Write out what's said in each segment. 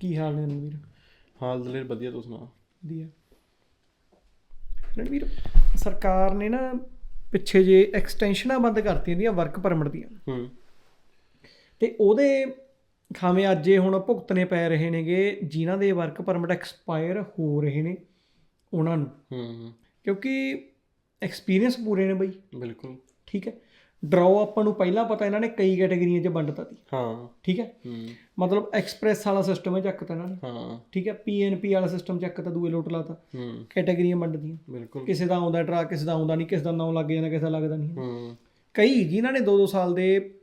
ਕੀ ਹਾਲ ਨੇ ਰਣਵੀਰ? ਹਾਲ ਦਲੇਰ ਵਧੀਆ ਤੂੰ ਸੁਣਾ? ਵਧੀਆ। ਰਣਵੀਰ ਸਰਕਾਰ ਨੇ ਨਾ ਪਿੱਛੇ ਜੇ ਐਕਸਟੈਂਸ਼ਨਾਂ ਬੰਦ ਕਰਤੀਆਂ ਦੀਆਂ ਵਰਕ ਪਰਮਿਟ ਦੀਆਂ। ਹੂੰ। ਤੇ ਉਹਦੇ ਖਾਵੇਂ ਅੱਜ ਇਹ ਹੁਣ ਭੁਗਤਣੇ ਪੈ ਰਹੇ ਨੇਗੇ ਜਿਨ੍ਹਾਂ ਦੇ ਵਰਕ ਪਰਮਿਟ ਐਕਸਪਾਇਰ ਹੋ ਰਹੇ ਨੇ ਉਹਨਾਂ ਨੂੰ। ਹੂੰ। ਕਿਉਂਕਿ ਐਕਸਪੀਰੀਅੰਸ ਪੂਰੇ ਨੇ ਬਈ। ਬਿਲਕੁਲ। ਠੀਕ ਹੈ। ਡਰਾਓ ਆਪਾਂ ਨੂੰ ਪਹਿਲਾਂ ਪਤਾ ਇਹਨਾਂ ਨੇ ਕਈ ਕੈਟਾਗਰੀਆਂ 'ਚ ਵੰਡਤਾ ਸੀ। ਹਾਂ। ਠੀਕ ਹੈ? ਮਤਲਬ ਐਕਸਪ੍ਰੈਸ ਵਾਲਾ ਸਿਸਟਮ ਹੈ ਚੱਕਤਾ ਇਹਨਾਂ ਨੇ। ਹਾਂ। ਠੀਕ ਹੈ? ਪੀਐਨਪੀ ਵਾਲਾ ਸਿਸਟਮ ਚੱਕਤਾ ਦੂਏ ਲੋਟ ਲਾਤਾ। ਹੂੰ। ਕੈਟਾਗਰੀਆਂ ਵੰਡਦੀਆਂ ਬਿਲਕੁਲ। ਕਿਸੇ ਦਾ ਆਉਂਦਾ ਟਰਾ ਕਿਸੇ ਦਾ ਆਉਂਦਾ ਨਹੀਂ ਕਿਸੇ ਦਾ ਨਾਮ ਲੱਗ ਜਾਂਦਾ ਕਿਸੇ ਦਾ ਲੱਗਦਾ ਨਹੀਂ। ਹੂੰ। ਕਈ ਜਿਨ੍ਹਾਂ ਨੇ 2-2 ਸਾਲ ਦੇ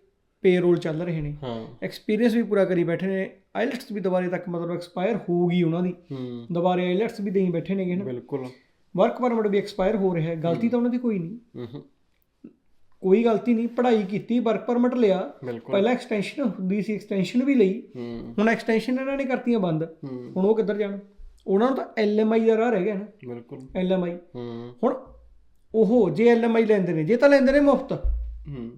ਪੇਰੋਲ ਚੱਲ ਰਹੇ ਨੇ। ਹਾਂ। ਐਕਸਪੀਰੀਅੰਸ ਵੀ ਪੂਰਾ ਕਰੀ ਬੈਠੇ ਨੇ। ਆਈਲੈਟਸ ਵੀ ਦੁਬਾਰੇ ਤੱਕ ਮਤਲਬ ਐਕਸਪਾਇਰ ਹੋ ਗਈ ਉਹਨਾਂ ਦੀ। ਹੂੰ। ਦੁਬਾਰੇ ਆਈਲੈਟਸ ਵੀ ਦੇਈ ਬੈਠੇ ਨੇਗੇ ਨਾ। ਬਿਲਕੁਲ। ਵਰਕ ਪਰਮਿਟ ਵੀ ਐਕਸਪਾਇਰ ਹੋ ਰਿਹਾ ਹੈ। ਗਲਤੀ ਤਾਂ ਉਹਨਾਂ ਦੀ ਕੋਈ ਨਹੀਂ। ਹੂੰ। ਕੋਈ ਗਲਤੀ ਨਹੀਂ ਪੜ੍ਹਾਈ ਕੀਤੀ ਵਰਕ ਪਰਮਿਟ ਲਿਆ। ਪਹਿਲਾਂ ਐਕਸਟੈਂਸ਼ਨ ਹੁੰਦੀ ਸੀ ਐਕਸਟੈਂਸ਼ਨ ਵੀ ਲਈ। ਹੁਣ ਐਕਸਟੈਂਸ਼ਨ ਇਹਨਾਂ ਨੇ ਕਰਤੀਆਂ ਬੰਦ। ਹੁਣ ਉਹ ਕਿੱਧਰ ਜਾਣ? ਉਹਨਾਂ ਨੂੰ ਤਾਂ ਐਲਐਮਆਈ ਦਾ ਰਾਹ ਰਹਿ ਗਿਆ ਨਾ। ਬਿਲਕੁਲ। ਐਲਐਮਆਈ ਹੁਣ ਉਹ ਜੇ ਐਲਐਮਆਈ ਲੈਂਦੇ ਨੇ ਜੇ ਤਾਂ ਲੈਂਦੇ ਨੇ ਮੁਫਤ ਹੂੰ।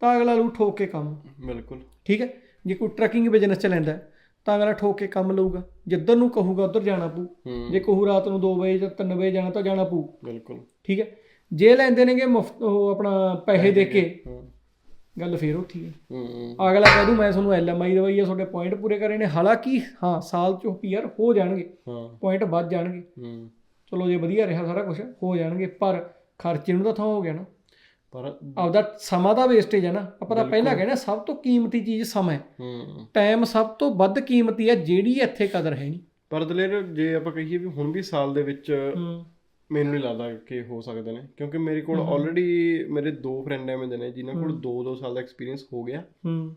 ਤਾਂ ਅਗਲਾ ਲੂ ਠੋਕ ਕੇ ਕੰਮ। ਬਿਲਕੁਲ। ਠੀਕ ਹੈ? ਜੇ ਕੋਈ ਟਰੱਕਿੰਗ ਬਿਜ਼ਨਸ ਚ ਲੈਂਦਾ ਤਾਂ ਅਗਲਾ ਠੋਕ ਕੇ ਕੰਮ ਲਊਗਾ। ਜਿੱਧਰ ਨੂੰ ਕਹੂਗਾ ਉਧਰ ਜਾਣਾ ਪਊ। ਜੇ ਕਹੂ ਰਾਤ ਨੂੰ 2 ਵਜੇ ਜਾਂ 3 ਵਜੇ ਜਾਣਾ ਤਾਂ ਜਾਣਾ ਪਊ। ਬਿਲਕੁਲ। ਠੀਕ ਹੈ? ਜੇ ਲੈਂਦੇ ਨੇਗੇ ਮੁਫਤ ਉਹ ਆਪਣਾ ਪੈਸੇ ਦੇ ਕੇ ਗੱਲ ਫੇਰ ਉੱਠੀ ਹੈ। ਹੂੰ ਅਗਲਾ ਕਹਿ ਦੂ ਮੈਂ ਤੁਹਾਨੂੰ ਐਲਐਮਆਈ ਦਵਾਈ ਆ ਤੁਹਾਡੇ ਪੁਆਇੰਟ ਪੂਰੇ ਕਰੇ ਨੇ ਹਾਲਾਂਕਿ ਹਾਂ ਸਾਲ ਚੋਂ ਪੀਆਰ ਹੋ ਜਾਣਗੇ। ਪੁਆਇੰਟ ਵੱਧ ਜਾਣਗੇ। ਹੂੰ। ਚਲੋ ਜੇ ਵਧੀਆ ਰਿਹਾ ਸਾਰਾ ਕੁਝ ਹੋ ਜਾਣਗੇ ਪਰ ਖਰਚੇ ਨੂੰ ਤਾਂ ਥਾਂ ਹੋ ਗਿਆ ਨਾ। ਪਰ ਆਪਦਾ ਸਮਾਂ ਦਾ ਵੇਸਟੇਜ ਹੈ ਨਾ। ਆਪਾਂ ਤਾਂ ਪਹਿਲਾਂ ਕਹਿੰਦੇ ਸਭ ਤੋਂ ਕੀਮਤੀ ਚੀਜ਼ ਸਮਾਂ ਹੈ। ਹੂੰ। ਟਾਈਮ ਸਭ ਤੋਂ ਵੱਧ ਕੀਮਤੀ ਹੈ ਜਿਹੜੀ ਇੱਥੇ ਕਦਰ ਹੈ ਨਹੀਂ। ਪਰ ਦਲੇਰ ਜੇ ਆਪਾਂ ਕਹੀਏ ਵੀ ਹੁਣ ਵੀ ਸਾਲ ਦੇ ਵਿੱਚ ਹੂੰ। ਮੈਨੂੰ ਨਹੀਂ ਲੱਗਦਾ ਕਿ ਹੋ ਸਕਦੇ ਨੇ ਕਿਉਂਕਿ ਮੇਰੇ ਕੋਲ ਆਲਰੇਡੀ ਮੇਰੇ ਦੋ ਫਰੈਂਡ ਐਵੇਂ ਦੇ ਨੇ ਜਿਨ੍ਹਾਂ ਕੋਲ 2-2 ਸਾਲ ਦਾ ਐਕਸਪੀਰੀਅੰਸ ਹੋ ਗਿਆ। ਹੂੰ।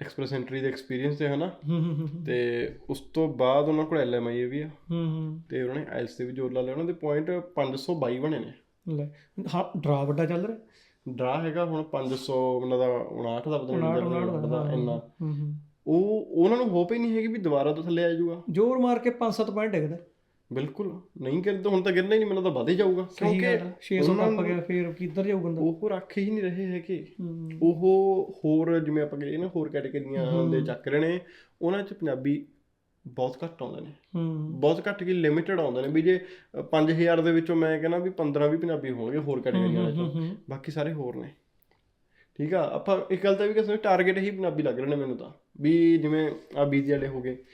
ਐਕਸਪ੍ਰੈਸ ਐਂਟਰੀ ਦੇ ਐਕਸਪੀਰੀਅੰਸ ਤੇ ਹਨਾ? ਤੇ ਉਸ ਤੋਂ ਬਾਅਦ ਉਹਨਾਂ ਕੋਲ ਐਲਐਮਆਈ ਵੀ ਆ। ਹੂੰ ਹੂੰ। ਤੇ ਉਹਨਾਂ ਨੇ ਆਇਲਸ ਤੇ ਵੀ ਜ਼ੋਰ ਲਾ ਲਿਆ। ਉਹਨਾਂ ਦੇ ਪੁਆਇੰਟ 522 ਬਣੇ ਨੇ। ਲੈ ਹਾਂ ਡਰਾ ਵੱਡਾ ਚੱਲ ਰਿਹਾ? ਡਰਾ ਹੈਗਾ ਹੁਣ 500 ਉਹਨਾਂ ਦਾ 59 ਦਾ ਪਤਾ ਨਹੀਂ 59 ਦਾ ਇੰਨਾ। ਉਹ ਉਹਨਾਂ ਨੂੰ ਹੋਪ ਹੀ ਨਹੀਂ ਹੈਗੀ ਵੀ ਦੁਬਾਰਾ ਤੋਂ ਥੱਲੇ ਆ ਜਾਊਗਾ। ਜ਼ੋਰ ਮਾਰ ਕੇ 5-7 ਪੁਆਇੰਟ ਡਿੱਗਦਾ ਬਿਲਕੁਲ। ਨਹੀਂ ਗਿਰਦਾ ਹੁਣ ਤਾਂ ਗਿਰਨਾ ਹੀ ਨਹੀਂ ਮੈਨੂੰ ਤਾਂ ਵਧ ਹੀ ਜਾਊਗਾ। ਕਿਉਂਕਿ ਗੱਲ 600 ਟੱਪ ਗਿਆ ਫੇਰ ਕਿੱਧਰ ਜਾਊ ਬੰਦਾ? ਉਹ ਰੱਖ ਹੀ ਨਹੀਂ ਰਹੇ ਹੈਗੇ। ਉਹ ਹੋਰ ਜਿਵੇਂ ਆਪਾਂ ਕਹੀਏ ਨਾ ਹੋਰ ਕੈਟਾਗਰੀਆਂ ਦੇ ਚੱਕ ਰਹੇ ਨੇ ਉਹਨਾਂ 'ਚ ਪੰਜਾਬੀ ਬਹੁਤ ਘੱਟ ਆਉਂਦੇ ਨੇ। ਹੂੰ। ਬਹੁਤ ਘੱਟ ਕੀ ਲਿਮਿਟਡ ਆਉਂਦੇ ਨੇ ਵੀ ਜੇ ਅ, 5000 ਦੇ ਵਿੱਚੋਂ ਮੈਂ ਕਹਿੰਦਾ ਵੀ 15 ਵੀ ਪੰਜਾਬੀ ਹੋਣਗੇ ਹੋਰ ਕੈਟਾਗਰੀਆਂ ਹੂੰ। ਬਾਕੀ ਸਾਰੇ ਹੋਰ ਨੇ। ਠੀਕ ਆ ਆਪਾਂ ਇੱਕ ਗੱਲ ਤਾਂ ਵੀ ਕਿਸੇ ਟਾਰਗੇਟ ਹੀ ਪੰਜਾਬੀ ਲੱਗ ਰਹੇ ਨੇ ਮੈਨੂੰ ਤਾਂ। ਵੀ ਜਿਵੇਂ ਆ ਬੀਜੀ ਵਾਲੇ ਹੋ ਗਏ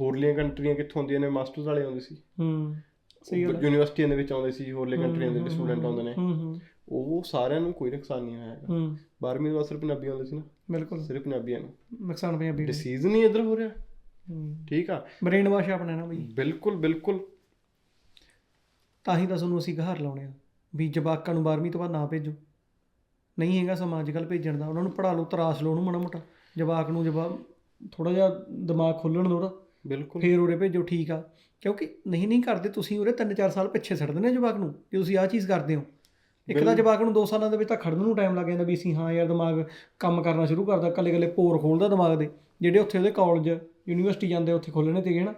ਹੋਰਲੀਆਂ ਕੰਟਰੀਆਂ ਕਿੱਥੋਂ ਆਉਂਦੀਆਂ ਨੇ ਮਾਸਟਰਸ ਵਾਲੇ ਆਉਂਦੇ ਸੀ। ਹੂੰ ਸਹੀ ਗੱਲ ਯੂਨੀਵਰਸਿਟੀਆਂ ਦੇ ਵਿੱਚ ਆਉਂਦੇ ਸੀ ਹੋਰਲੇ ਕੰਟਰੀਆਂ ਦੇ ਸਟੂਡੈਂਟ ਆਉਂਦੇ ਨੇ। ਹੂੰ ਹੂੰ। ਉਹ ਸਾਰਿਆਂ ਨੂੰ ਕੋਈ ਨੁਕਸਾਨ ਨਹੀਂ ਹੋਇਆ ਹੈਗਾ। ਹੂੰ। 12ਵੀਂ ਵਾਰ ਸਿਰਫ ਪੰਜਾਬੀ ਆਉਂਦੇ ਸੀ ਨਾ। ਬਿਲਕੁਲ। ਸਿਰਫ ਪੰਜਾਬੀਆਂ ਨੂੰ। ਨੁਕਸਾਨ ਪੰਜਾਬੀ ਡਿਸੀਜ਼ ਨਹੀਂ ਇੱਧਰ ਹੋ ਰਿਹਾ। ਹੂੰ। ਠੀਕ ਆ। ਬ੍ਰੇਨ ਵਾਸ਼ ਆਪਣਾ ਨਾ ਬਈ। ਬਿਲਕੁਲ ਬਿਲਕੁਲ। ਤਾਂ ਹੀ ਤਾਂ ਤੁਹਾਨੂੰ ਅਸੀਂ ਘਰ ਲਾਉਣੇ ਆ। ਵੀ ਜਵਾਕਾਂ ਨੂੰ 12ਵੀਂ ਤੋਂ ਬਾਅਦ ਨਾ ਭੇਜੋ। ਨਹੀਂ ਹੈਗਾ ਸਮਾਂ ਅੱਜ ਕੱਲ੍ਹ ਭੇਜਣ ਦਾ। ਉਹਨਾਂ ਨੂੰ ਪੜ੍ਹਾ ਲਓ ਤਰਾਸ਼ ਲਓ ਉਹਨੂੰ ਮਾੜਾ ਮੋਟਾ ਜਵਾਕ ਨੂੰ ਜਵਾਬ ਥੋੜਾ ਜਿਹਾ ਦਿਮਾਗ ਖੋਲਣ ਦਿਓ ਉਹਦਾ ਬਿਲਕੁਲ। ਫੇਰ ਉਰੇ ਭੇਜੋ ਠੀਕ ਆ। ਕਿਉਂਕਿ ਨਹੀਂ ਨਹੀਂ ਕਰਦੇ ਤੁਸੀਂ ਉਰੇ 3-4 ਸਾਲ ਪਿੱਛੇ ਛੱਡ ਦਿੰਦੇ ਜਵਾਕ ਨੂੰ ਜੇ ਤੁਸੀਂ ਆਹ ਚੀਜ਼ ਕਰਦੇ ਹੋ। ਇੱਕ ਤਾਂ ਜਵਾਕ ਨੂੰ 2 ਸਾਲਾਂ ਦੇ ਵਿੱਚ ਤਾਂ ਖੜਨ ਨੂੰ ਟਾਈਮ ਲੱਗ ਜਾਂਦਾ ਵੀ ਅਸੀਂ ਹਾਂ ਯਾਰ ਦਿਮਾਗ ਕੰਮ ਕਰਨਾ ਸ਼ੁਰੂ ਕਰਦਾ ਕੱਲੇ ਕੱਲੇ ਪੋਰ ਖੋਲਦਾ ਦਿਮਾਗ ਦੇ। ਜਿਹੜੇ ਉੱਥੇ ਉਹਦੇ ਕਾਲਜ ਯੂਨੀਵਰਸਿਟੀ ਜਾਂਦੇ ਉੱਥੇ ਖੋਲਣੇ ਤੇ ਨਾ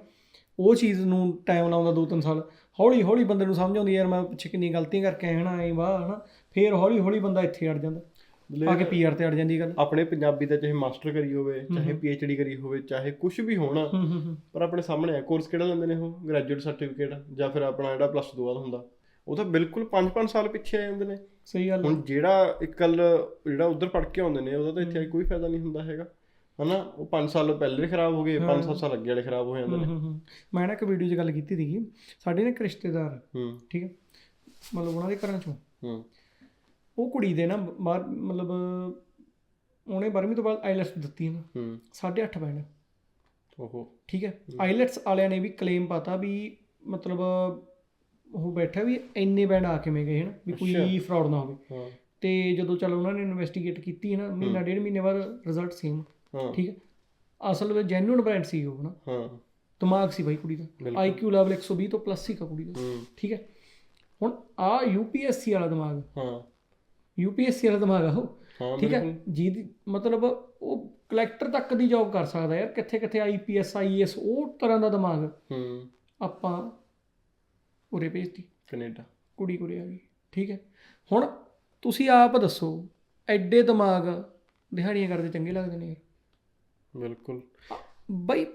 ਉਹ ਚੀਜ਼ ਨੂੰ ਟਾਈਮ ਲਾਉਂਦਾ 2-3 ਸਾਲ। ਹੌਲੀ ਹੌਲੀ ਬੰਦੇ ਨੂੰ ਸਮਝ ਆਉਂਦੀ ਯਾਰ ਮੈਂ ਪਿੱਛੇ ਕਿੰਨੀ ਗਲਤੀਆਂ ਕਰਕੇ ਆਇਆ ਹਨਾ ਐ ਵਾਹ ਹਨਾ। ਫੇਰ ਹੌਲੀ ਹੌਲੀ ਬੰਦਾ ਇੱਥੇ ਅੜ ਜਾਂਦਾ। ਆ ਕੇ ਪੀਆਰ ਤੇ ਅੜ ਜਾਂਦੀ ਗੱਲ। ਆਪਣੇ ਪੰਜਾਬੀ ਦਾ ਚਾਹੇ ਮਾਸਟਰ ਕਰੀ ਹੋਵੇ ਚਾਹੇ ਪੀਐਚਡੀ ਕਰੀ ਹੋਵੇ ਚਾਹੇ ਕੁਝ ਵੀ ਹੋਣਾ ਹੂੰ ਹੂੰ ਹੂੰ। ਪਰ ਆਪਣੇ ਸਾਹਮਣੇ ਆ ਕੋਰਸ ਕਿਹੜਾ ਲੈਂਦੇ ਨੇ ਉਹ? ਗ੍ਰੈਜੂਏਟ ਸਰਟੀਫਿਕੇਟ ਜਾਂ ਫਿਰ ਆਪਣਾ ਜਿਹੜਾ ਪਲੱਸ 2 ਬਾਅਦ ਹੁੰਦਾ। ਉਹ ਤਾਂ ਬਿਲਕੁਲ 5-5 ਸਾਲ ਪਿੱਛੇ ਆ ਜਾਂਦੇ ਨੇ। ਸਹੀ ਗੱਲ ਹੁਣ ਜਿਹੜਾ ਇੱਕ ਗੱਲ ਜਿਹੜਾ ਉਧਰ ਪੜ ਕੇ ਆਉਂਦੇ ਨੇ ਉਹਦਾ ਤਾਂ ਇੱਥੇ ਕੋਈ ਫਾਇਦਾ ਨਹੀਂ ਹੁੰਦਾ ਹੈਗਾ। ਹਨਾ? ਉਹ 5 ਸਾਲ ਪਹਿਲੇ ਖਰਾਬ ਹੋ ਗਏ 5-7 ਸਾਲ ਅੱਗੇ ਵਾਲੇ ਖਰਾਬ ਹੋ ਜਾਂਦੇ ਨੇ। ਹੂੰ ਹੂੰ ਮੈਂ ਨਾ ਇੱਕ ਵੀਡੀਓ 'ਚ ਗੱਲ ਕੀਤੀ ਸੀਗੀ। ਸਾਡੇ ਨਾ ਇੱਕ ਰਿਸ਼ਤੇਦਾਰ ਹੂੰ। ਠੀਕ ਹੈ ਮਤਲਬ ਉਹਨਾਂ ਦੇ ਘਰਾਂ ਚੋਂ। ਹੂੰ। ਉਹ ਕੁੜੀ ਦੇ ਨਾ ਬਾਹਰ ਮਤਲਬ ਉਹਨੇ 12ਵੀਂ ਤੋਂ ਬਾਅਦ ਆਈਲੈਟਸ ਦਿੱਤੀ ਨਾ। ਹੂੰ। 8.5 ਬੈਂਡ ਓਹੋ। ਠੀਕ ਹੈ? ਆਈਲੈਟਸ ਵਾਲਿਆਂ ਨੇ ਵੀ ਕਲੇਮ ਪਾਤਾ ਵੀ ਮਤਲਬ ਉਹ ਬੈਠਾ ਵੀ ਇੰਨੇ ਬੈਂਡ ਆ ਕਿਵੇਂ ਗਏ ਹਨ ਵੀ ਕੋਈ ਫਰਾਡ ਨਾ ਹੋਵੇ। ਤੇ ਜਦੋਂ ਚਲ ਉਹਨਾਂ ਨੇ ਇਨਵੈਸਟੀਗੇਟ ਕੀਤੀ ਨਾ ਮਹੀਨਾ ਡੇਢ ਮਹੀਨੇ ਬਾਅਦ ਰਿਜ਼ਲਟ ਸੇਮ ਠੀਕ ਹੈ? ਅਸਲ ਵਿੱਚ ਜੈਨੂਇਨ ਬ੍ਰਾਂਡ ਸੀ ਉਹ ਨਾ ਹਾਂ। ਦਿਮਾਗ ਸੀ ਬਾਈ ਕੁੜੀ ਦਾ। ਆਈਕਿਊ ਲੈਵਲ 120 ਤੋਂ ਪਲੱਸ ਸੀ ਕੁੜੀ ਦਾ। ਠੀਕ ਹੈ? ਹੁਣ ਆ ਯੂਪੀਐਸਸੀ ਵਾਲਾ ਦਿਮਾਗ। ਹਾਂ। ਯੂਪੀਐਸਸੀ ਵਾਲਾ ਦਿਮਾਗ ਆ ਉਹ। ਠੀਕ ਹੈ ਜਿਹਦੀ ਮਤਲਬ ਉਹ ਕਲੈਕਟਰ ਤੱਕ ਦੀ ਜੌਬ ਕਰ ਸਕਦਾ ਯਾਰ। ਕਿੱਥੇ ਕਿੱਥੇ ਆਈਪੀਐਸ ਆਈਐਸ ਉਹ ਤਰ੍ਹਾਂ ਦਾ ਦਿਮਾਗ ਹੂੰ। ਆਪਾਂ ਉਰੇ ਭੇਜਤੀ। ਕੈਨੇਡਾ। ਕੁੜੀ ਕੁਰੇ ਆ ਗਈ। ਠੀਕ ਹੈ। ਹੁਣ ਤੁਸੀਂ ਆਪ ਦੱਸੋ ਐਡੇ ਦਿਮਾਗ ਦਿਹਾੜੀਆਂ ਕਰਦੇ ਚੰਗੇ ਲੱਗਦੇ ਨੇ ਬਿਲਕੁਲ। ਬਈ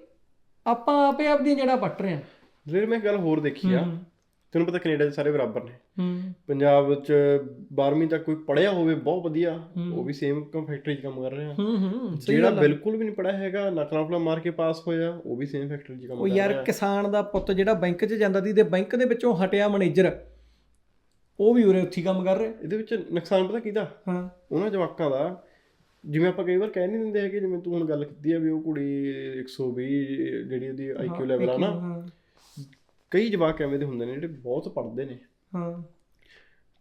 ਆਪਾਂ ਆਪੇ ਆਪਦੀਆਂ ਜੜ੍ਹਾਂ ਪੱਟ ਰਹੇ ਹਾਂ। ਜਿਹੜੇ ਮੈਂ ਗੱਲ ਹੋਰ ਦੇਖੀ ਆ। ਤੈਨੂੰ ਪਤਾ ਕੈਨੇਡਾ 'ਚ ਸਾਰੇ ਬਰਾਬਰ ਨੇ। ਹੂੰ। ਪੰਜਾਬ 'ਚ 12ਵੀਂ ਤੱਕ ਕੋਈ ਪੜਿਆ ਹੋਵੇ ਬਹੁਤ ਵਧੀਆ। ਉਹ ਵੀ ਸੇਮ ਫੈਕਟਰੀ 'ਚ ਕੰਮ ਕਰ ਰਿਹਾ। ਹੂੰ ਹੂੰ ਜਿਹੜਾ ਬਿਲਕੁਲ ਵੀ ਨਹੀਂ ਪੜਿਆ ਹੈਗਾ ਨਕਲਾਂ ਫਲਾ ਮਾਰ ਕੇ ਪਾਸ ਹੋਇਆ ਉਹ ਵੀ ਸੇਮ ਫੈਕਟਰੀ 'ਚ ਕੰਮ ਉਹ ਕਰ ਯਾਰ ਰਿਹਾ। ਕਿਸਾਨ ਦਾ ਪੁੱਤ ਜਿਹੜਾ ਬੈਂਕ 'ਚ ਜਾਂਦਾ ਸੀ ਤੇ ਬੈਂਕ ਦੇ ਵਿੱਚੋਂ ਹਟਿਆ ਮੈਨੇਜਰ ਉਹ ਵੀ ਉਰੇ ਉੱਥੇ ਕੰਮ ਕਰ ਰਿਹਾ। ਇਹਦੇ ਵਿੱਚ ਨੁਕਸਾਨ ਪਤਾ ਕਿਹਦਾ ਹਾਂ। ਉਹਨਾਂ ਜਵਾਕਾਂ ਦਾ ਜਿਵੇਂ ਆਪਾਂ ਕਈ ਵਾਰ ਕਹਿ ਨਹੀਂ ਦਿੰਦੇ ਹੈਗੇ ਜਿਵੇਂ ਤੂੰ ਹੁਣ ਗੱਲ ਕੀਤੀ ਆ ਵੀ ਉਹ ਕੁੜੀ 120 ਜਿਹੜੀ ਉਹਦੀ ਆਈਕਿਊ ਲੈਵਲ ਆ ਨਾ ਹਾਂ। ਕਈ ਜਵਾਕ ਐਵੇਂ ਦੇ ਹੁੰਦੇ ਨੇ ਜਿਹੜੇ ਬਹੁਤ ਪੜ੍ਹਦੇ ਨੇ। ਹਾਂ।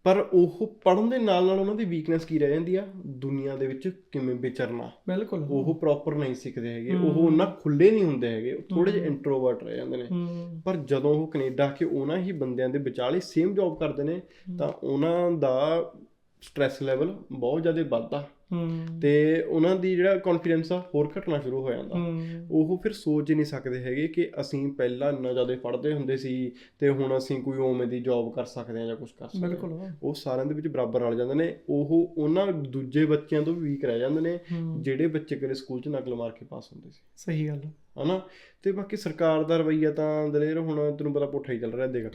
ਪਰ ਉਹ ਪੜ੍ਹਨ ਦੇ ਨਾਲ ਨਾਲ ਉਹਨਾਂ ਦੀ ਵੀਕਨੈਸ ਕੀ ਰਹਿ ਜਾਂਦੀ ਆ? ਦੁਨੀਆ ਦੇ ਵਿੱਚ ਕਿਵੇਂ ਵਿਚਰਨਾ? ਬਿਲਕੁਲ। ਉਹ ਪ੍ਰੋਪਰ ਨਹੀਂ ਸਿੱਖਦੇ ਹੈਗੇ। ਉਹ ਉਹਨਾਂ ਖੁੱਲੇ ਨਹੀਂ ਹੁੰਦੇ ਹੈਗੇ। ਉਹ ਥੋੜੇ ਜਿਹੇ ਇੰਟਰੋਵਰਟ ਰਹਿ ਜਾਂਦੇ ਨੇ। ਪਰ ਜਦੋਂ ਉਹ ਕੈਨੇਡਾ ਕੇ ਉਹਨਾਂ ਹੀ ਬੰਦਿਆਂ ਦੇ ਵਿਚਾਲੇ ਸੇਮ ਜੌਬ ਕਰਦੇ ਨੇ ਤਾਂ ਉਹਨਾਂ ਦਾ ਸਟ੍ਰੈਸ ਲੈਵਲ ਬਹੁਤ ਜ਼ਿਆਦਾ ਵੱਧਦਾ। ਤੇ ਉਹਨਾਂ ਦੀ ਜਿਹੜਾ ਕੌਨਫੀਡੈਂਸ ਆ ਹੋਰ ਘਟਣਾ ਸ਼ੁਰੂ ਹੋ ਜਾਂਦਾ। ਉਹ ਫਿਰ ਸੋਚ ਨਹੀਂ ਸਕਦੇ ਹੈਗੇ ਕਿ ਅਸੀਂ ਪਹਿਲਾਂ ਇੰਨਾ ਜ਼ਿਆਦਾ ਪੜ੍ਹਦੇ ਹੁੰਦੇ ਸੀ ਤੇ ਹੁਣ ਅਸੀਂ ਕੋਈ ਉਵੇਂ ਦੀ ਜੌਬ ਕਰ ਸਕਦੇ ਹਾਂ ਜਾਂ ਕੁਝ ਕਰ ਸਕਦੇ ਬਿਲਕੁਲ। ਉਹ ਸਾਰਿਆਂ ਦੇ ਵਿੱਚ ਬਰਾਬਰ ਰਲ ਜਾਂਦੇ ਨੇ। ਉਹ ਉਹਨਾਂ ਦੂਜੇ ਬੱਚਿਆਂ ਤੋਂ ਵੀਕ ਰਹਿ ਜਾਂਦੇ ਨੇ ਜਿਹੜੇ ਬੱਚੇ ਕਦੇ ਸਕੂਲ 'ਚ ਨਕਲ ਮਾਰ ਕੇ ਪਾਸ ਹੁੰਦੇ ਸੀ। ਸਹੀ ਗੱਲ। ਹਨਾ? ਤੇ ਬਾਕੀ ਸਰਕਾਰ ਦਾ ਰਵੱਈਆ ਤਾਂ ਦਲੇਰ ਹੁਣ ਤੈਨੂੰ ਪਤਾ ਪੁੱਠਾ ਹੀ ਚੱਲ ਰਿਹਾ ਦੇਖ।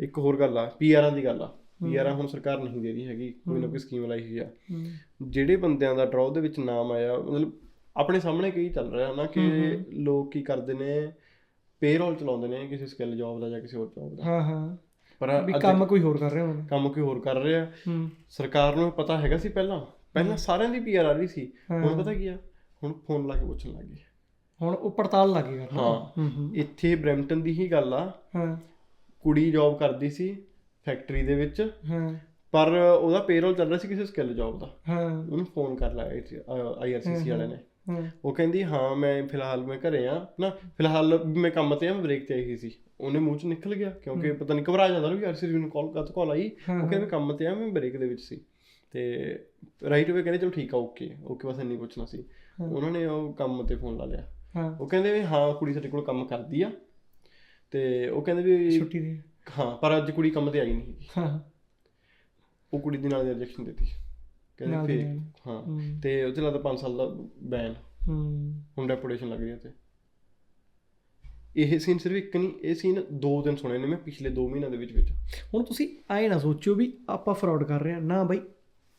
ਇੱਕ ਹੋਰ ਗੱਲ ਆ ਪੀਆਰਾਂ ਦੀ ਗੱਲ ਆ। ਪੀਆਰਾਂ ਹੁਣ ਸਰਕਾਰ ਨਹੀਂ ਦੇ ਰਹੀ ਹੈਗੀ ਕੋਈ ਨਾ ਕੋਈ ਸਕੀਮ ਲਾਈ ਹੋਈ ਆ। ਜਿਹੜੇ ਬੰਦਿਆਂ ਦਾ ਡਰਾਅ ਦੇ ਵਿੱਚ ਨਾਮ ਆਇਆ ਮਤਲਬ ਆਪਣੇ ਸਾਹਮਣੇ ਕਈ ਚੱਲ ਰਿਹਾ ਨਾ ਕਿ ਲੋਕ ਕੀ ਕਰਦੇ ਨੇ ਪੇਰੋਲ ਚਲਾਉਂਦੇ ਨੇ ਕਿਸੇ ਸਕਿੱਲ ਜੌਬ ਦਾ ਜਾਂ ਕਿਸੇ ਹੋਰ ਜੌਬ ਦਾ। ਹਾਂ ਹਾਂ। ਪਰ ਵੀ ਕੰਮ ਕੋਈ ਹੋਰ ਕਰ ਰਿਹਾ ਹੁਣ। ਕੰਮ ਕੋਈ ਹੋਰ ਕਰ ਰਿਹਾ। ਸਰਕਾਰ ਨੂੰ ਪਤਾ ਹੈਗਾ ਸੀ ਪਹਿਲਾਂ। ਪਹਿਲਾਂ ਸਾਰਿਆਂ ਦੀ ਪੀਆਰ ਆ ਰਹੀ ਸੀ। ਹੁਣ ਪਤਾ ਕੀ ਆ? ਹੁਣ ਫੋਨ ਲਾ ਕੇ ਪੁੱਛਣ ਲੱਗ ਗਏ। ਹੁਣ ਉਹ ਪੜਤਾਲ ਲੱਗੇ ਹੂੰ। ਇੱਥੇ ਬ੍ਰੈਂਪਟਨ ਦੀ ਹੀ ਗੱਲ ਆ। ਹਾਂ। ਕੁੜੀ ਜੌਬ ਕਰਦੀ ਸੀ। ਫੈਕਟਰੀ ਦੇ ਵਿੱਚ। ਹਾਂ। ਪਰ ਉਹਦਾ ਪੇਰੋਲ ਚੱਲ ਰਿਹਾ ਸੀ ਕਿਸੇ ਸਕਿੱਲ ਜੌਬ ਦਾ। ਹਾਂ। ਉਹਨੂੰ ਫੋਨ ਕਰ ਲਾਇਆ ਆਈਆਰਸੀਸੀ ਵਾਲਿਆਂ ਨੇ। ਉਹ ਕਹਿੰਦੀ ਹਾਂ ਮੈਂ ਫਿਲਹਾਲ ਮੈਂ ਘਰੇ ਆ ਨਾ ਫਿਲਹਾਲ ਮੈਂ ਕੰਮ ਤੇ ਆ ਮੈਂ ਬ੍ਰੇਕ ਤੇ ਆਈ ਸੀ। ਉਹਨੇ ਮੂੰਹ ਚ ਨਿਕਲ ਗਿਆ ਕਿਉਂਕਿ ਪਤਾ ਨਹੀਂ ਘਬਰਾ ਜਾਂਦਾ ਵੀ ਆਰਸੀਸੀ ਨੂੰ ਕਾਲ ਕਰ ਕਾਲ ਆਈ। ਉਹ ਕਹਿੰਦੇ ਕੰਮ ਤੇ ਆ ਮੈਂ ਬ੍ਰੇਕ ਦੇ ਵਿੱਚ ਸੀ। ਤੇ ਰਾਈਟ ਅਵੇ ਕਹਿੰਦੇ ਚਲੋ ਠੀਕ ਆ ਓਕੇ ਓਕੇ ਬਸ ਇੰਨੀ ਪੁੱਛਣਾ ਸੀ। ਉਹਨਾਂ ਨੇ ਉਹ ਕੰਮ ਤੇ ਫੋਨ ਲਾ ਲਿਆ। ਉਹ ਕਹਿੰਦੇ ਵੀ ਹਾਂ ਕੁੜੀ ਸਾਡੇ ਕੋਲ ਕੰਮ ਕਰਦੀ ਆ। ਤੇ ਉਹ ਕਹਿੰਦੇ ਵੀ ਛੁੱਟੀ ਦੇ। ਹਾਂ ਪਰ ਅੱਜ ਕੁੜੀ ਕੰਮ ਤੇ ਆਈ ਨਹੀਂ ਹੈਗੀ। ਹਾਂ। ਉਹ ਕੁੜੀ ਦੀ ਨਾਲ ਦੀ ਰਿਜੈਕਸ਼ਨ ਦਿੱਤੀ ਕਹਿੰਦੇ ਫੇਕ। ਹਾਂ। ਤੇ ਉਹ ਤੇ ਲੱਗਦਾ 5 ਸਾਲ ਦਾ ਬੈਨ ਹੂੰ। ਹੁਣ ਡੈਪੂਟੇਸ਼ਨ ਲੱਗ ਰਹੀ ਹੈ ਤੇ ਇਹ ਸੀਨ ਸਿਰਫ ਇੱਕ ਨਹੀਂ ਇਹ ਸੀਨ ਦੋ ਦਿਨ ਸੁਣੇ ਨੇ ਮੈਂ ਪਿਛਲੇ 2 ਮਹੀਨਿਆਂ ਦੇ ਵਿੱਚ ਵਿੱਚ। ਹੁਣ ਤੁਸੀਂ ਆਏ ਨਾ ਸੋਚਿਓ ਵੀ ਆਪਾਂ ਫਰਾਡ ਕਰ ਰਹੇ ਹਾਂ। ਨਾ ਬਈ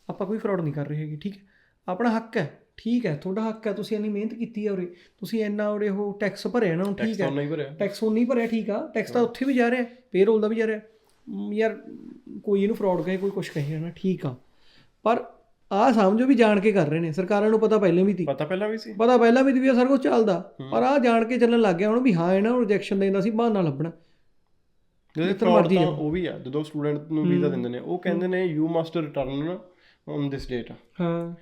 ਆਪਾਂ ਕੋਈ ਫਰਾਡ ਨਹੀਂ ਕਰ ਰਹੇ ਹੈਗੇ ਠੀਕ ਹੈ? ਆਪਣਾ ਹੱਕ ਹੈ। ਠੀਕ ਹੈ ਤੁਹਾਡਾ ਹੱਕ ਹੈ ਤੁਸੀਂ ਇੰਨੀ ਮਿਹਨਤ ਕੀਤੀ ਹੈ ਉਰੇ। ਤੁਸੀਂ ਇੰਨਾ ਉਰੇ ਉਹ ਟੈਕਸ ਭਰਿਆ ਨਾ ਠੀਕ ਹੈ। ਤਾਂ ਨਹੀਂ ਭਰਿਆ। ਟੈਕਸ ਉਹ ਨਹੀਂ ਭਰਿਆ ਠੀਕ ਆ। ਟੈਕਸ ਤਾਂ ਉੱਥੇ ਵੀ ਜਾ ਰਿਹਾ ਪੇਰੋਲ ਦਾ ਵੀ ਜਾ ਰਿਹਾ। ਯਾਰ ਕੋਈ ਇਹਨੂੰ ਫਰਾਡ ਕਹੇ ਕੋਈ ਕੁਝ ਕਹੇ ਨਾ ਠੀਕ ਆ। ਪਰ ਆਹ ਸਮਝੋ ਵੀ ਜਾਣ ਕੇ ਕਰ ਰਹੇ ਨੇ ਸਰਕਾਰਾਂ ਨੂੰ ਪਤਾ ਪਹਿਲਾਂ ਵੀ ਸੀ। ਪਤਾ ਪਹਿਲਾਂ ਵੀ ਸੀ। ਪਤਾ ਪਹਿਲਾਂ ਵੀ ਸੀ ਵੀ ਸਾਰਾ ਕੁਝ ਚੱਲਦਾ। ਪਰ ਆਹ ਜਾਣ ਕੇ ਚੱਲਣ ਲੱਗ ਗਿਆ ਹੁਣ ਵੀ ਹਾਂ ਇਹਨਾਂ ਨੂੰ ਰਿਜੈਕਸ਼ਨ ਦੇਣ ਦਾ ਸੀ ਬਹਾਨਾ ਲੱਭਣਾ। ਮਰਜ਼ੀ ਤਾਂ ਆ। ਉਹ ਵੀ ਆ ਜਦੋਂ ਸਟੂਡੈਂਟ ਨੂੰ ਵੀਜ਼ਾ ਦਿੰਦੇ ਨੇ ਉਹ ਕਹਿੰਦੇ ਨੇ you must return on this date ਹਾਂ।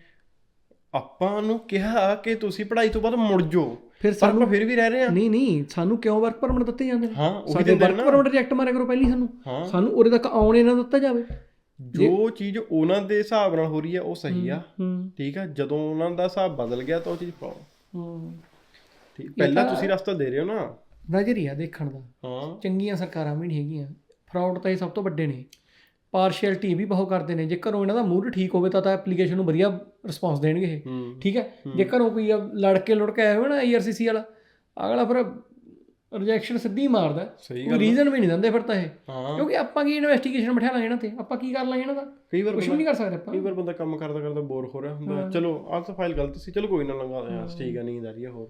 ਆਪਾਂ ਨੂੰ ਕਿਹਾ ਕਿ ਤੁਸੀਂ ਪੜ੍ਹਾਈ ਤੋਂ ਬਾਅਦ ਮੁੜ ਜਾਓ ਫਿਰ ਸਾਨੂੰ ਫਿਰ ਵੀ ਰਹਿ ਰਹੇ ਹਾਂ। ਨਹੀਂ ਨਹੀਂ ਸਾਨੂੰ ਕਿਉਂ ਵਰਕ ਪਰਮਿਟ ਦਿੱਤੇ ਜਾਂਦੇ? ਨੇ ਹਾਂ ਉਹੀ ਦਿੰਦੇ ਨੇ। ਵਰਕ ਪਰਮਿਟ ਰਿਜੈਕਟ ਮਾਰਿਆ ਕਰੋ ਪਹਿਲੀ ਸਾਨੂੰ। ਹਾਂ। ਸਾਨੂੰ ਉਰੇ ਤੱਕ ਆਉਣੇ ਨਾ ਦਿੱਤਾ ਜਾਵੇ। ਜੋ ਚੀਜ਼ ਉਹਨਾਂ ਦੇ ਹਿਸਾਬ ਨਾਲ ਹੋ ਰਹੀ ਆ ਉਹ ਸਹੀ ਆ। ਹੂੰ ਠੀਕ ਆ ਜਦੋਂ ਉਹਨਾਂ ਦਾ ਹਿਸਾਬ ਬਦਲ ਗਿਆ ਤਾਂ ਉਹ ਚੀਜ਼ ਹੂੰ। ਠੀਕ ਪਹਿਲਾਂ ਤੁਸੀਂ ਰਸਤਾ ਦੇ ਰਹੇ ਹੋ ਨਾ। ਨਜ਼ਰੀਆ ਦੇਖਣ ਦਾ। ਹਾਂ। ਚੰਗੀਆਂ ਸਰਕਾਰਾਂ ਵੀ ਨਹੀਂ ਹੈਗੀਆਂ। ਫਰਾਡ ਤਾਂ ਇਹ ਸਭ ਤੋਂ ਵੱਡੇ ਨੇ। ਪਾਰਸ਼ੈਲਿਟੀ ਵੀ ਬਹੁਤ ਕਰਦੇ ਨੇ। ਜੇ ਘਰੋਂ ਇਹਨਾਂ ਦਾ ਮੂਡ ਠੀਕ ਹੋਵੇ ਤਾਂ ਤਾਂ ਐਪਲੀਕੇਸ਼ਨ ਨੂੰ ਵਧੀਆ ਰਿਸਪੌਂਸ ਦੇਣਗੇ ਇਹ। ਹੂੰ। ਠੀਕ ਹੈ? ਜੇ ਘਰੋਂ ਕੋਈ ਲੜ ਕੇ ਲੁੜ ਕੇ ਆਇਆ ਹੋਵੇ ਨਾ ਆਈਆਰਸੀਸੀ ਵਾਲਾ ਅਗਲਾ ਫਿਰ ਰਿਜੈਕਸ਼ਨ ਸਿੱਧੀ ਮਾਰਦਾ। ਸਹੀ ਕੋਈ ਰੀਜ਼ਨ ਵੀ ਨਹੀਂ ਦਿੰਦੇ ਫਿਰ ਤਾਂ ਇਹ। ਹਾਂ। ਕਿਉਂਕਿ ਆਪਾਂ ਕੀ ਇਨਵੈਸਟੀਗੇਸ਼ਨ ਬਿਠਾ ਲਾਂਗੇ ਇਹਨਾਂ ਤੇ? ਆਪਾਂ ਕੀ ਕਰ ਲਾਂਗੇ ਇਹਨਾਂ ਦਾ? ਕਈ ਵਾਰ ਕੁਝ ਵੀ ਨਹੀਂ ਕਰ ਸਕਦੇ ਆਪਾਂ। ਕਈ ਵਾਰ ਬੰਦਾ ਕੰਮ ਕਰਦਾ ਕਰਦਾ ਬੋਰ ਹੋ ਰਿਹਾ ਹੁੰਦਾ। ਚਲੋ ਆਹ ਤਾਂ ਫਾਈਲ ਗਲਤ ਸੀ। ਚਲੋ ਕੋਈ ਨਾ ਲੰਗਾ ਦੇ ਠੀਕ ਆ ਨੀਂਦ ਆ ਰਹੀ ਹੈ ਹੋਰ।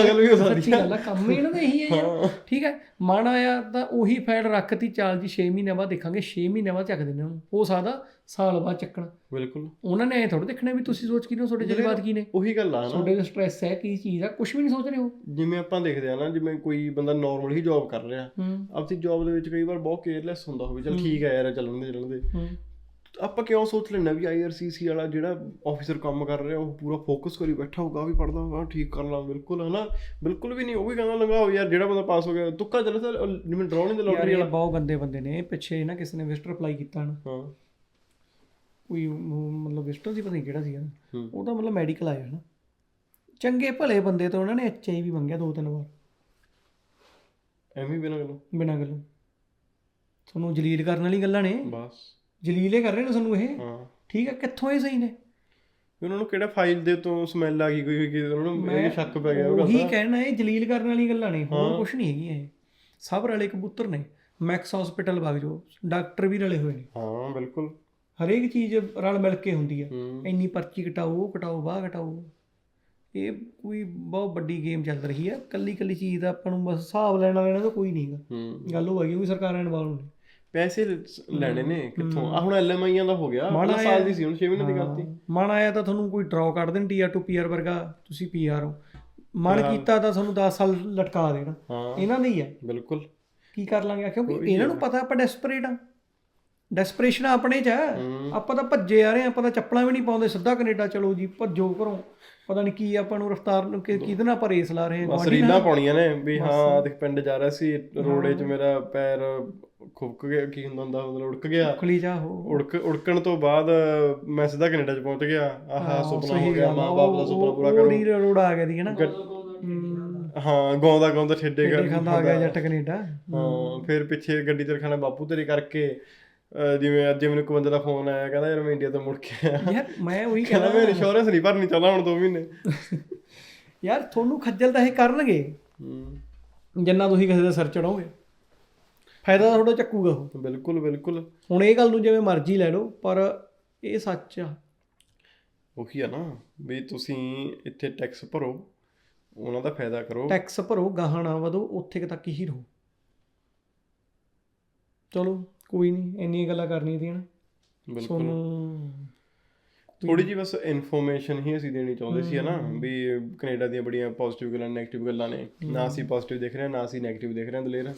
ਅਗਲ ਵੀ ਹੋ ਸਕਦੀ ਸੱਚੀ ਗੱਲ ਆ ਕੰਮ ਹੀ ਇਹਨਾਂ ਦਾ ਇਹੀ ਹੈ। ਯਾਰ ਠੀਕ ਹੈ ਮਨ ਆਇਆ ਤਾਂ ਉਹੀ ਫਾਈਲ ਰੱਖਤੀ ਚਾਲ ਜੀ 6 ਮਹੀਨਿਆਂ ਬਾਅਦ ਦੇਖਾਂਗੇ 6 ਮਹੀਨਿਆਂ ਬਾਅਦ ਚੱਕ ਦਿੰਦੇ ਉਹਨੂੰ। ਹੋ ਸਕਦਾ ਸਾਲ ਬਾਅਦ ਚੱਕਣਾ। ਬਿਲਕੁਲ। ਉਹਨਾਂ ਨੇ ਐ ਥੋੜਾ ਦੇਖਣਾ ਵੀ ਤੁਸੀਂ ਸੋਚ ਕੀ ਹੋ ਤੁਹਾਡੇ ਜਜ਼ਬਾਤ ਕੀ ਨੇ? ਉਹੀ ਗੱਲ ਆ ਨਾ। ਤੁਹਾਡੇ ਦਾ ਸਟ੍ਰੈਸ ਹੈ ਕੀ ਚੀਜ਼ ਆ ਕੁਝ ਵੀ ਨਹੀਂ ਸੋਚ ਰਹੇ ਹੋ ਜਿਵੇਂ ਆਪਾਂ ਦੇਖਦੇ ਆ ਨਾ ਜਿਵੇਂ ਕੋਈ ਬੰਦਾ ਨਾਰਮਲ ਹੀ ਜੌਬ ਕਰ ਰਿਹਾ। ਆਪਣੀ ਜੌਬ ਦੇ ਵਿੱਚ ਕਈ ਵਾਰ ਬਹੁਤ ਕੇਅਰਲੈਸ ਹੁੰਦਾ ਹੋਵੇ ਚਲ ਠੀਕ ਹੈ ਯਾਰ ਚੱਲਣ ਦੇ ਚੱਲਣ ਦੇ ਆਪਾਂ ਕਿਉਂ ਸੋਚ ਲੈਣਾ ਵੀ ਆਈਆਰਸੀਸੀ ਵਾਲਾ ਜਿਹੜਾ ਆਫੀਸਰ ਕੰਮ ਕਰ ਰਿਹਾ ਉਹ ਪੂਰਾ ਫੋਕਸ ਕਰੀ ਬੈਠਾ ਹੋਊਗਾ ਵੀ ਪੜਦਾ ਹੋਊਗਾ ਠੀਕ ਕਰ ਲਾਂ ਬਿਲਕੁਲ ਹਨਾ? ਬਿਲਕੁਲ ਵੀ ਨਹੀਂ ਉਹ ਵੀ ਕਹਿੰਦਾ ਲੰਗਾਓ ਯਾਰ ਜਿਹੜਾ ਬੰਦਾ ਪਾਸ ਹੋ ਗਿਆ ਤੁੱਕਾ ਚੱਲ ਸਰ ਜਿਵੇਂ ਡਰਾਉਣੀ ਦੇ ਲੋਟਰੀ ਵਾਲਾ। ਬਹੁਤ ਗੰਦੇ ਬੰਦੇ ਨੇ ਪਿੱਛੇ ਨਾ ਕਿਸੇ ਨੇ ਵਿਜ਼ਟਰ ਅਪਲਾਈ ਕੀਤਾ ਨਾ। ਹਾਂ। ਕੋਈ ਮਤਲਬ ਵਿਜ਼ਟਰ ਸੀ ਪਤਾ ਨਹੀਂ ਕਿਹੜਾ ਹੂੰ। ਉਹਦਾ ਮਤਲਬ ਮੈਡੀਕਲ ਆਇਆ ਨਾ ਚੰਗੇ ਭਲੇ ਬੰਦੇ ਤੋਂ ਉਹਨਾਂ ਨੇ ਐਚਆਈਵੀ ਮੰਗਿਆ ਦੋ ਤਿੰਨ ਵਾਰ। ਐਵੇਂ ਬਿਨਾਂ ਗੱਲੋਂ? ਬਿਨਾਂ ਗੱਲੋਂ। ਤੁਹਾਨੂੰ ਜਲੀਲ ਕਰਨ ਵਾਲੀ ਗੱਲਾਂ ਨੇ। ਬਸ। ਜਲੀਲੇ ਕਰ ਰਹੇ ਨੇ ਸਾਨੂੰ ਇਹ? ਹਾਂ। ਠੀਕ ਹੈ ਕਿੱਥੋਂ ਇਹ ਸਹੀ ਨੇ? ਉਹਨਾਂ ਨੂੰ ਕਿਹੜਾ ਫਾਈਲ ਦੇ ਤੋਂ ਸਮੈਲ ਆ ਗਈ ਕੋਈ ਕਿ ਉਹਨਾਂ ਨੂੰ ਇਹ ਸ਼ੱਕ ਪੈ ਗਿਆ ਉਹ ਗੱਲ ਉਹੀ ਕਹਿਣਾ ਇਹ ਜਲੀਲ ਕਰਨ ਵਾਲੀ ਗੱਲਾਂ ਨੇ ਹੋਰ ਕੁਝ ਨਹੀਂ ਹੈਗੀਆਂ ਇਹ। ਸਭ ਰਲੇ ਕਬੂਤਰ ਨੇ। ਮੈਕਸ ਹਸਪੀਟਲ ਵਗ ਜੋ ਡਾਕਟਰ ਵੀ ਰਲੇ ਹੋਏ ਨੇ। ਹਾਂ ਬਿਲਕੁਲ। ਹਰੇਕ ਚੀਜ਼ ਰਲ ਮਿਲ ਕੇ ਹੁੰਦੀ ਆ। ਹੂੰ। ਇੰਨੀ ਪਰਚੀ ਕਟਾਓ ਉਹ ਕਟਾਓ ਬਾਹ ਕਟਾਓ। ਇਹ ਕੋਈ ਬਹੁਤ ਵੱਡੀ ਗੇਮ ਚੱਲ ਰਹੀ ਹੈ ਕੱਲੀ ਕੱਲੀ ਚੀਜ਼ ਦਾ ਆਪਾਂ ਨੂੰ ਬਸ ਹਿਸਾਬ ਲੈਣਾ ਲੈਣਾ ਤਾਂ ਕੋਈ ਨਹੀਂਗਾ ਹੂੰ। ਗੱਲ ਉਹ ਹੈਗੀ ਵੀ ਸਰਕਾਰਾਂ ਇਨਵੋਲਵ ਨੇ ਪੈਸੇ ਲੈਣੇ ਨੇ ਕਿੱਥੋਂ? ਆ ਹੁਣ ਐਲਐਮਆਈਆਂ ਦਾ ਹੋ ਗਿਆ ਮਾੜਾ ਸਾਲ ਦੀ ਸੀ ਹੁਣ 6 ਮਹੀਨੇ ਦੀ ਕਰਤੀ ਮਨ ਆਇਆ ਤਾਂ ਤੁਹਾਨੂੰ ਕੋਈ ਡਰਾਅ ਕੱਢ ਦੇਣ ਟੀਆਰ ਟੂ ਪੀਆਰ ਵਰਗਾ ਤੁਸੀਂ ਪੀਆਰ ਹੋ। ਮਨ ਕੀਤਾ ਤਾਂ ਤੁਹਾਨੂੰ 10 ਸਾਲ ਲਟਕਾ ਦੇਣਾ। ਇਹਨਾਂ ਦੇ ਹੀ। ਆ ਬਿਲਕੁਲ। ਕੀ ਕਰ ਲਾਂਗੇ? ਕਿਉਂਕਿ ਇਹਨਾਂ ਨੂੰ ਪਤਾ ਆਪਾਂ ਡੈਸਪਰੇਟ ਆ ਡੈਸਪਰੇਸ਼ਨ ਆਪਣੇ ਚ ਹੂੰ। ਆਪਾਂ ਤਾਂ ਭੱਜੇ ਆ ਰਹੇ ਆ ਆਪਾਂ ਤਾਂ ਚੱਪਲਾਂ ਵੀ ਨਹੀਂ ਪਾਉਂਦੇ। ਸਿੱਧਾ ਕੈਨੇਡਾ ਚਲੋ ਜੀ ਭੱਜੋ ਘਰੋਂ। ਪਤਾ ਨਹੀਂ ਕੀ ਆਪਾਂ ਨੂੰ ਰਫਤਾਰ ਨੂੰ ਕਿਹਦੇ ਨਾਲ ਆਪਾਂ ਰੇਸ ਲਾ ਰਹੇ ਹਾਂ ਬਸ ਰੀਲਾਂ ਪਾਉਣੀਆਂ ਨੇ ਵੀ ਹਾਂ ਦੇਖ ਪਿੰਡ ਜਾ ਰਿਹਾ ਸੀ ਰੋੜੇ 'ਚ ਮੇਰਾ ਪੈਰ ਖੁੱਕ ਗਿਆ ਕੀ ਹੁੰਦਾ ਹੁੰਦਾ ਮਤਲਬ ਉੜਕ ਗਿਆ। ਖੁਲੀ ਜਾ ਹੋ ਉੜਕ ਉੜਕਣ ਤੋਂ ਬਾਅਦ ਮੈਂ ਸਿੱਧਾ ਕੈਨੇਡਾ 'ਚ ਪਹੁੰਚ ਗਿਆ। ਆਹਾ ਸੁਪਨਾ ਹੋ ਗਿਆ ਮਾਂ ਬਾਪ ਦਾ ਸੁਪਨਾ ਪੂਰਾ ਉਹ ਰੀਲ ਰੋਡ ਆ ਗਿਆ ਦੀ ਹੈ ਨਾ। ਹਾਂ। ਗਾਉਂਦਾ ਗਾਉਂਦਾ ਛੇਡੇ ਕਰ ਖਾਂਦਾ ਆ ਗਿਆ ਜੱਟ ਕੈਨੇਡਾ। ਹਾਂ ਫਿਰ ਪਿੱਛੇ ਗੱਡੀ ਤੇ ਰਖਾਣਾ ਬਾਪੂ ਤੇਰੇ ਕਰਕੇ। ਜਿਵੇਂ ਅੱਜ ਮੈਨੂੰ ਇੱਕ ਬੰਦੇ ਦਾ ਫੋਨ ਆਇਆ ਕਹਿੰਦਾ ਯਾਰ ਮੈਂ ਇੰਡੀਆ ਤੋਂ ਮੁੜ ਕੇ ਆਇਆ। ਯਾਰ ਮੈਂ ਉਹੀ ਕਹਿੰਦਾ ਮੈਂ ਇੰਸ਼ੋਰੈਂਸ ਨਹੀਂ ਭਰਨੀ ਚਾਹੁੰਦਾ ਹੁਣ 2 ਮਹੀਨੇ। ਯਾਰ ਤੁਹਾਨੂੰ ਖੱਜਲ ਤਾਂ ਇਹ ਕਰਨਗੇ। ਹੂੰ। ਜਿੰਨਾ ਤੁਸੀਂ ਕਿਸੇ ਦੇ ਸਿਰ ਚੜੋਗੇ ਫਾਇਦਾ ਤਾਂ ਤੁਹਾਡਾ ਚੱਕੂਗਾ ਉਹ। ਬਿਲਕੁਲ ਬਿਲਕੁਲ। ਹੁਣ ਇਹ ਗੱਲ ਨੂੰ ਜਿਵੇਂ ਮਰਜ਼ੀ ਲੈ ਲਓ ਪਰ ਇਹ ਸੱਚ ਆ। ਉਹੀ ਆ ਨਾ ਵੀ ਤੁਸੀਂ ਇੱਥੇ ਟੈਕਸ ਭਰੋ ਉਹਨਾਂ ਦਾ ਫਾਇਦਾ ਕਰੋ। ਟੈਕਸ ਭਰੋ ਗਾਹਾਂ ਨਾ ਵਧੋ ਉੱਥੇ ਤੱਕ ਹੀ ਰਹੋ। ਚਲੋ ਕੋਈ ਨਹੀਂ ਇੰਨੀਆਂ ਗੱਲਾਂ ਕਰਨੀਆਂ ਤੀਆਂ ਬਿਲਕੁਲ। ਥੋੜੀ ਜੀ ਬਸ ਇਨਫੋਰਮੇਸ਼ਨ ਹੀ ਅਸੀਂ ਦੇਣੀ ਚਾਹੁੰਦੇ ਸੀ ਹਨਾ? ਵੀ ਕੈਨੇਡਾ ਦੀਆਂ ਬੜੀਆਂ ਪੋਜ਼ਿਟਿਵ ਗੱਲਾਂ ਨੈਗੇਟਿਵ ਗੱਲਾਂ ਨੇ। ਨਾ ਅਸੀਂ ਪੋਜ਼ਿਟਿਵ ਦੇਖ ਰਹੇ ਹਾਂ ਨਾ ਅਸੀਂ ਨੈਗੇਟਿਵ ਦੇਖ ਰਹੇ ਹਾਂ ਦਲੇਰ।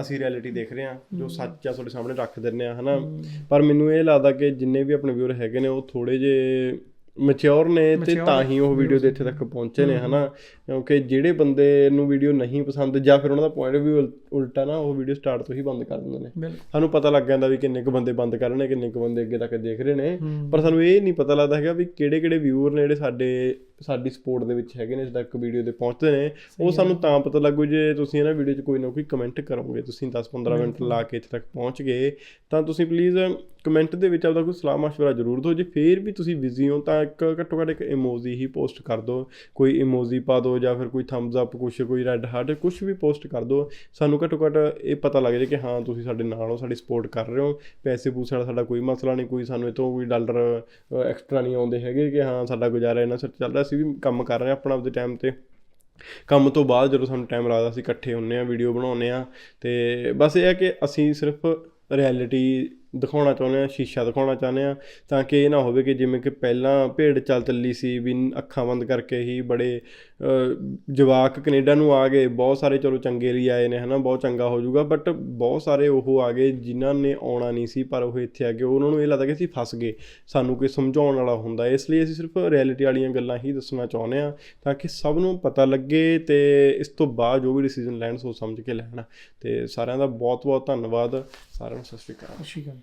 ਅਸੀਂ ਰਿਐਲਿਟੀ ਦੇਖ ਰਹੇ ਹਾਂ ਜੋ ਸੱਚ ਆ ਤੁਹਾਡੇ ਸਾਹਮਣੇ ਰੱਖ ਦਿੰਨੇ ਆ ਹਨਾ? ਪਰ ਮੈਨੂੰ ਇਹ ਲੱਗਦਾ ਕਿ ਜਿੰਨੇ ਵੀ ਆਪਣੇ ਵਿਊਅਰ ਹੈਗੇ ਨੇ ਉਹ ਥੋੜੇ ਜੇ ਮੈਚੁਰ ਨੇ ਤੇ ਤਾਂ ਹੀ ਉਹ ਵੀਡੀਓ ਦੇ ਇੱਥੇ ਤੱਕ ਪਹੁੰਚੇ ਨੇ ਹਨਾ? ਕਿਉਂਕਿ ਜਿਹੜੇ ਬੰਦੇ ਨੂੰ ਵੀਡੀਓ ਨਹੀਂ ਪਸੰਦ ਜਾਂ ਫਿਰ ਉਹਨਾਂ ਦਾ ਪੁਆਇੰਟ ਵੀ ਉਲਟਾ ਨਾ ਉਹ ਵੀਡੀਓ ਸਟਾਰਟ ਤੋਂ ਹੀ ਬੰਦ ਕਰ ਦਿੰਦੇ ਨੇ। ਸਾਨੂੰ ਪਤਾ ਲੱਗ ਜਾਂਦਾ ਵੀ ਕਿੰਨੇ ਕੁ ਬੰਦੇ ਬੰਦ ਕਰ ਰਹੇ ਨੇ ਕਿੰਨੇ ਕੁ ਬੰਦੇ ਅੱਗੇ ਤੱਕ ਦੇਖ ਰਹੇ ਨੇ। ਪਰ ਸਾਨੂੰ ਇਹ ਨਹੀਂ ਪਤਾ ਲੱਗਦਾ ਹੈਗਾ ਵੀ ਕਿਹੜੇ ਕਿਹੜੇ ਵਿਊਅਰ ਨੇ ਜਿਹੜੇ ਸਾਡੇ ਸਾਡੀ ਸਪੋਰਟ ਦੇ ਵਿੱਚ ਹੈਗੇ ਨੇ ਜਿੱਦਾਂ ਤੱਕ ਵੀਡੀਓ ਦੇ ਪਹੁੰਚਦੇ ਨੇ ਉਹ ਸਾਨੂੰ ਤਾਂ ਪਤਾ ਲੱਗੂ ਜੇ ਤੁਸੀਂ ਇਹਨਾਂ ਵੀਡੀਓ 'ਚ ਕੋਈ ਨਾ ਕੋਈ ਕਮੈਂਟ ਕਰੋਗੇ ਤੁਸੀਂ 10-15 ਮਿੰਟ ਲਾ ਕੇ ਇੱਥੇ ਤੱਕ ਪਹੁੰਚ ਗਏ ਤਾਂ ਤੁਸੀਂ ਪਲੀਜ਼ ਕਮੈਂਟ ਦੇ ਵਿੱਚ ਆਪਦਾ ਕੋਈ ਸਲਾਹ ਮਸ਼ਵਰਾ ਜ਼ਰੂਰ ਦਿਓ ਜੇ ਫੇਰ ਵੀ ਤੁਸੀਂ ਬਿਜ਼ੀ ਹੋ ਤਾਂ ਇੱਕ ਘੱਟੋ ਘੱਟ ਇੱਕ ਇਮੋਜੀ ਹੀ ਪੋਸਟ ਕਰ ਦਿਓ ਕੋਈ ਇਮੋਜੀ ਪਾ ਦਿਓ ਜਾਂ ਫਿਰ ਕੋਈ ਥੰਬਸ ਅਪ ਕੁਛ ਕੋਈ ਰੈੱਡ ਹਾਰਟ ਕੁਛ ਵੀ ਪੋਸਟ ਕਰ ਦਿਓ ਸਾਨੂੰ ਘੱਟੋ ਘੱਟ ਇਹ ਪਤਾ ਲੱਗ ਜਾਏ ਕਿ ਹਾਂ ਤੁਸੀਂ ਸਾਡੇ ਨਾਲ ਹੋ ਸਾਡੀ ਸਪੋਰਟ ਕਰ ਰਹੇ ਹੋ ਪੈਸੇ ਪੂਸੇ ਵਾਲਾ ਸਾਡਾ ਕੋਈ ਮਸਲਾ ਨਹੀਂ ਕੋਈ ਸਾਨੂੰ ਇਹ ਤੋਂ ਕੋਈ ਡਾਲਰ ਐਕਸਟਰਾ ਨਹੀਂ ਆਉਂਦੇ ਹੈਗੇ ਕਿ ਹਾਂ ਸਾਡਾ ਗੁਜ਼ਾਰਾ ਇਹਨਾਂ ਸਿਰ ਚੱਲ ਰਿਹਾ ਅਸੀਂ ਵੀ ਕੰਮ ਕਰ ਰਹੇ ਹਾਂ ਆਪਣਾ ਆਪਦੇ ਟਾਈਮ ਤੇ। ਕੰਮ ਤੋਂ ਬਾਅਦ ਜਦੋਂ ਸਾਨੂੰ ਟਾਈਮ ਲੱਗਦਾ, ਅਸੀਂ ਇਕੱਠੇ ਹੁੰਨੇ ਆ ਵੀਡੀਓ ਬਣਾਉਂਦੇ ਆ ਤੇ ਬਸ ਇਹ ਹੈ ਕਿ ਅਸੀਂ ਸਿਰਫ ਰਿਐਲਿਟੀ ਦਿਖਾਉਣਾ ਚਾਹੁੰਦੇ ਆ, ਸ਼ੀਸ਼ਾ ਦਿਖਾਉਣਾ ਚਾਹੁੰਦੇ ਆ, ਤਾਂ ਕਿ ਇਹ ਨਾ ਹੋਵੇ ਕਿ ਜਿਵੇਂ ਕਿ ਪਹਿਲਾਂ ਭੇਡ ਚੱਲ ਚੱਲੀ ਸੀ ਵੀ ਅੱਖਾਂ ਬੰਦ ਕਰਕੇ ਹੀ ਬੜੇ ਜਵਾਕ ਕੈਨੇਡਾ ਨੂੰ ਆ ਗਏ, ਬਹੁਤ ਸਾਰੇ ਚਲੋ ਚੰਗੇ ਲਈ ਆਏ ਨੇ, ਹਨਾ, ਬਹੁਤ ਚੰਗਾ ਹੋ ਜਾਊਗਾ ਬਟ ਬਹੁਤ ਸਾਰੇ ਉਹ ਆ ਗਏ ਜਿਨ੍ਹਾਂ ਨੇ ਆਉਣਾ ਨਹੀਂ ਸੀ, ਪਰ ਉਹ ਇੱਥੇ ਆ ਗਏ, ਉਹਨਾਂ ਨੂੰ ਇਹ ਲੱਗਦਾ ਕਿ ਅਸੀਂ ਫਸ ਗਏ, ਸਾਨੂੰ ਕੋਈ ਸਮਝਾਉਣ ਵਾਲਾ ਹੁੰਦਾ, ਇਸ ਲਈ ਅਸੀਂ ਸਿਰਫ ਰਿਐਲਿਟੀ ਵਾਲੀਆਂ ਗੱਲਾਂ ਹੀ ਦੱਸਣਾ ਚਾਹੁੰਦੇ ਆ, ਤਾਂ ਕਿ ਸਭ ਨੂੰ ਪਤਾ ਲੱਗੇ ਤੇ ਇਸ ਤੋਂ ਬਾਅਦ ਜੋ ਵੀ ਡਿਸੀਜਨ ਲੈਣ ਸੋਚ ਸਮਝ ਕੇ ਲੈਣ, ਤੇ ਸਾਰਿਆਂ ਦਾ ਬਹੁਤ ਬਹੁਤ ਧੰਨਵਾਦ, ਸਾਰਿਆਂ ਨੂੰ ਸਤਿ ਸ਼੍ਰੀ ਅਕਾਲ। ਸਤਿ ਸ਼੍ਰੀ ਅਕਾਲ।